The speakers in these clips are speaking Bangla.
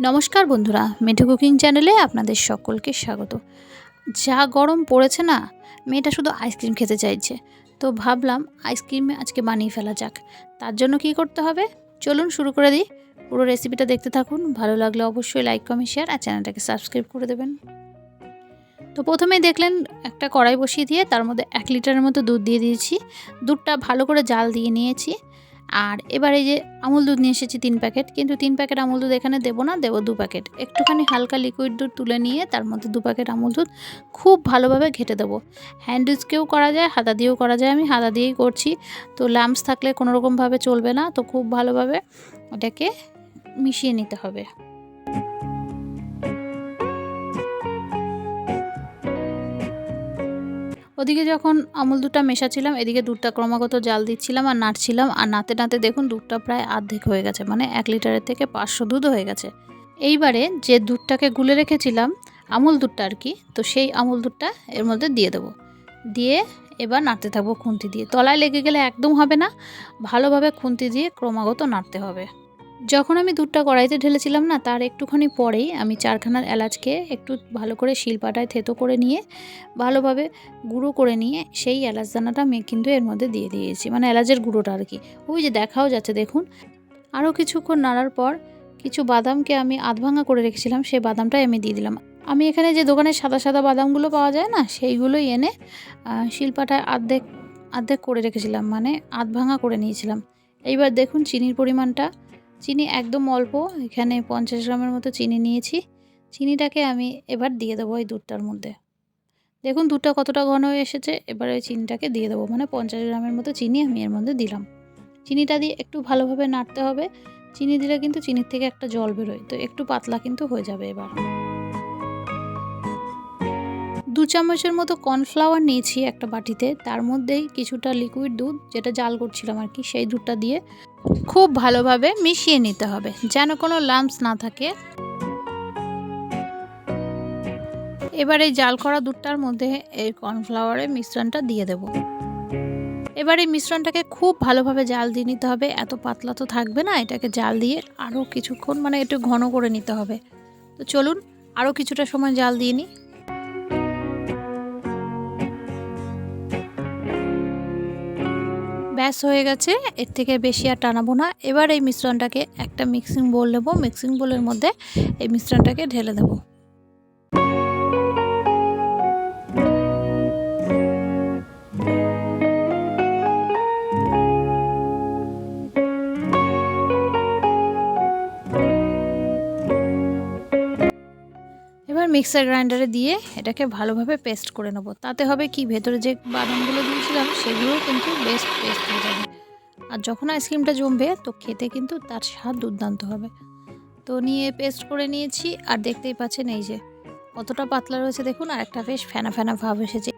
নমস্কার বন্ধুরা, মেঠো কুকিং চ্যানেলে আপনাদের সকলকে স্বাগত। যা গরম পড়েছে না, মেয়েটা শুধু আইসক্রিম খেতে চাইছে। তো ভাবলাম আইসক্রিম আজকে বানিয়ে ফেলা যাক। তার জন্য কি করতে হবে? চলুন শুরু করে দিই। পুরো রেসিপিটা দেখতে থাকুন। ভালো লাগলে অবশ্যই লাইক, কমেন্ট, শেয়ার আর চ্যানেলটাকে সাবস্ক্রাইব করে দেবেন। তো প্রথমেই দেখলেন একটা কড়াই বসিয়ে দিয়ে তার মধ্যে এক লিটারের মতো দুধ দিয়ে দিয়েছি। দুধটা ভালো করে জাল দিয়ে নিয়েছি। আর এবার এই যে আমুল দুধ নিয়ে এসেছি তিন প্যাকেট, কিন্তু তিন প্যাকেট আমুল দুধ এখানে দেবো না, দেবো দু প্যাকেট। একটুখানি হালকা লিকুইড দুধ তুলে নিয়ে তার মধ্যে দু প্যাকেট আমুল দুধ খুব ভালোভাবে ঘেটে দেবো। হ্যান্ড ইউজকেও করা যায়, হাতা দিয়েও করা যায়, আমি হাতা দিয়েই করছি। তো ল্যাম্পস থাকলে কোনো রকমভাবে চলবে না, তো খুব ভালোভাবে ওটাকে মিশিয়ে নিতে হবে। ওদিকে যখন আমুল দুধটা মেশাচ্ছিলাম এদিকে দুধটা ক্রমাগত জাল দিচ্ছিলাম আর নাড়ছিলাম। আর নাতে নাতে দেখুন দুধটা প্রায় আর্ধেক হয়ে গেছে মানে এক লিটারের থেকে পাঁচশো দুধ হয়ে গেছে। এইবারে যে দুধটাকে গুলে রেখেছিলাম, আমুল দুধটা আর কি, তো সেই আমুল দুধটা এর মধ্যে দিয়ে দেবো। দিয়ে এবার নাড়তে থাকব খুন্তি দিয়ে। তলায় লেগে গেলে একদম হবে না, ভালোভাবে খুন্তি দিয়ে ক্রমাগত নাড়তে হবে। যখন আমি দুধটা কড়াইতে ঢেলেছিলাম না, তার একটুখানি পরেই আমি চারখানার এলাচকে একটু ভালো করে শিলপাটায় থেতো করে নিয়ে, ভালোভাবে গুঁড়ো করে নিয়ে সেই এলাচ দানাটা আমি কিন্তু এর মধ্যে দিয়ে দিয়েছি মানে এলাচের গুঁড়োটা আর কি। ওই যে দেখাও যাচ্ছে, দেখুন। আরও কিছুক্ষণ নাড়ার পর কিছু বাদামকে আমি আধ ভাঙা করে রেখেছিলাম, সেই বাদামটাই আমি দিয়ে দিলাম। আমি এখানে যে দোকানে সাদা সাদা বাদামগুলো পাওয়া যায় না, সেইগুলোই এনে শিলপাটায় আর্ধেক আর্ধেক করে রেখেছিলাম মানে আধ ভাঙা করে নিয়েছিলাম। এইবার দেখুন চিনির পরিমাণটা। চিনি একদম অল্প, এখানে পঞ্চাশ গ্রামের মতো চিনি নিয়েছি। চিনিটাকে আমি এবার দিয়ে দেবো এই দুধটার মধ্যে। দেখুন দুধটা কতটা ঘন হয়ে এসেছে, এবার ওই চিনিটাকে দিয়ে দেবো। মানে পঞ্চাশ গ্রামের মতো চিনি আমি এর মধ্যে দিলাম। চিনিটা দিয়ে একটু ভালোভাবে নাড়তে হবে। চিনি দিলে কিন্তু চিনির থেকে একটা জল বেরোয়, তো একটু পাতলা কিন্তু হয়ে যাবে এবার। দু চামচের মতো কর্নফ্লাওয়ার নিয়েছি একটা বাটিতে। তার মধ্যেই কিছুটা লিকুইড দুধ, যেটা জাল করছিলাম আর কি, সেই দুধটা দিয়ে খুব ভালোভাবে মিশিয়ে নিতে হবে, যেন কোনো লাম্পস না থাকে। এবার এই জাল করা দুধটার মধ্যে এই কর্নফ্লাওয়ারের মিশ্রণটা দিয়ে দেব। এবার এই মিশ্রণটাকে খুব ভালোভাবে জাল দিয়ে নিতে হবে। এত পাতলা তো থাকবে না, এটাকে জাল দিয়ে আরও কিছুক্ষণ মানে একটু ঘন করে নিতে হবে। তো চলুন আরও কিছুটা সময় জাল দিয়ে নিই। ব্যাস হয়ে গেছে, এর থেকে বেশি আর টানাবো না। এবার এই মিশ্রণটাকে একটা মিক্সিং বোল নেব। মিক্সিং বোলের মধ্যে এই মিশ্রণটাকে ঢেলে দেবো। মিক্সার গ্রাইন্ডারে দিয়ে এটাকে ভালোভাবে পেস্ট করে নেব। তাতে হবে কি? ভেতরে যে বাদামগুলো দিয়েছিলাম, সেগুলোও কিন্তু বেশ পেস্ট হয়ে যাবে। আর যখন আইসক্রিমটা জমবে, তো খেতে কিন্তু তার স্বাদ দুর্দান্ত হবে। তো নিয়ে পেস্ট করে নিয়েছি, আর দেখতেই পাচ্ছেন এই যে, কতটা পাতলা রয়েছে দেখুন, আর একটা বেশ ফেনা ফেনা ভাব এসেছে।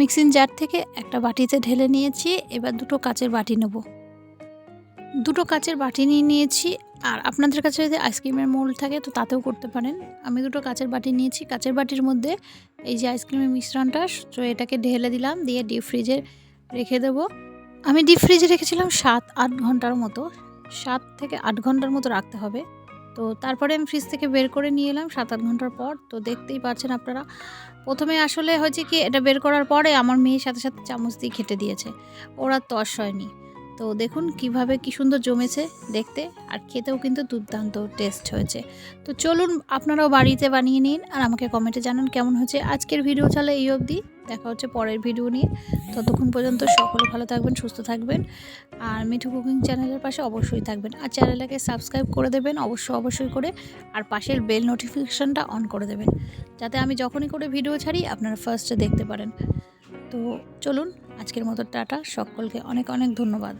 মিক্সিং জার থেকে একটা বাটিতে ঢেলে নিয়েছি, এবার দুটো কাচের বাটি নেব। দুটো কাচের বাটি নিয়ে নিয়েছি। আর আপনাদের কাছে যদি আইসক্রিমের মোল থাকে তো তাতেও করতে পারেন। আমি দুটো কাচের বাটি নিয়েছি। কাচের বাটির মধ্যে এই যে আইসক্রিমের মিশ্রণটা, তো এটাকে ঢেলে দিলাম, দিয়ে ডিপ ফ্রিজে রেখে দেবো। আমি ডিপ ফ্রিজে রেখেছিলাম সাত, আট ঘণ্টার মতো। সাত থেকে আট ঘণ্টার মতো রাখতে হবে। তো তারপরে আমি ফ্রিজ থেকে বের করে নিয়ে এলাম সাত, আট ঘণ্টার পর। তো দেখতেই পাচ্ছেন আপনারা, প্রথমে আসলে হয়েছে কি, এটা বের করার পরে আমার মেয়ের সাথে সাথে চামচ দিয়ে খেটে দিয়েছে। ওরা তস হয়নি। তো দেখুন কীভাবে কি সুন্দর জমেছে দেখতে, আর খেতেও কিন্তু দুর্দান্ত টেস্ট হয়েছে। তো চলুন আপনারাও বাড়িতে বানিয়ে নিন, আর আমাকে কমেন্টে জানান কেমন হয়েছে আজকের ভিডিও চলে এই অবধি। দেখা হচ্ছে পরের ভিডিও নিয়ে। ততক্ষণ পর্যন্ত সকলে ভালো থাকবেন, সুস্থ থাকবেন, আর মিঠু কুকিং চ্যানেলের পাশে অবশ্যই থাকবেন। আর চ্যানেলটাকে সাবস্ক্রাইব করে দেবেন অবশ্যই অবশ্যই করে, আর পাশের বেল নোটিফিকেশানটা অন করে দেবেন। যাতে আমি যখনই করে ভিডিও ছাড়ি, আপনারা ফার্স্টে দেখতে পারেন। তো চলুন আজকের মতো টাটা। সকলকে অনেক অনেক ধন্যবাদ।